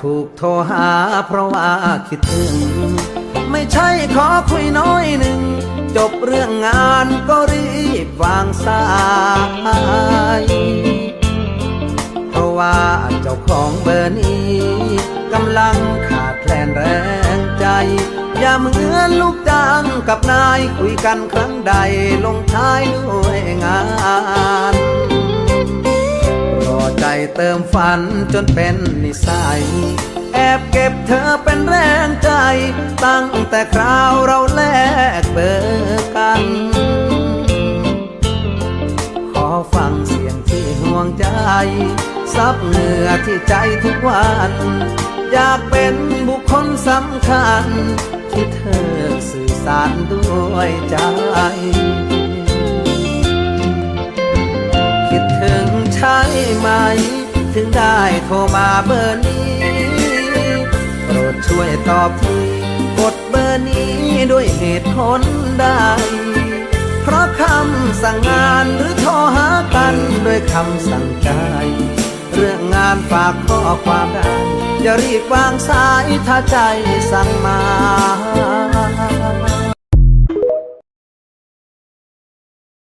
ถูกโทรหาเพราะว่าคิดถึง ไม่ใช่ขอคุยน้อยหนึ่ง จบเรื่องงานก็รีบวางสายเพราะว่าเจ้าของเบอร์นี้กำลังขาดแคลนแรงใจ อย่าเหมือนลูกจ้างกับนายคุยกันครั้งใดลงท้ายด้วยงาน เติมฝันจนเป็นนิสัย แอบเก็บเธอเป็นแรงใจ ตั้งแต่คราวเราแลกเบอร์กัน ขอฟังเสียงที่ห่วงใจ ซับเหงื่อที่ใจทุกวัน อยากเป็นบุคคลสำคัญ ที่เธอสื่อสารด้วยใจ ใช่ไหม ถึงได้โทรมาเบอร์นี้โปรดช่วยตอบทีกดเบอร์นี้ด้วยเหตุผลใดเพราะคำสั่งงานหรือโทรหากันด้วยคำสั่งใจเรื่องงานฝากข้อความได้อย่ารีบวางสายถ้าใจสั่งมา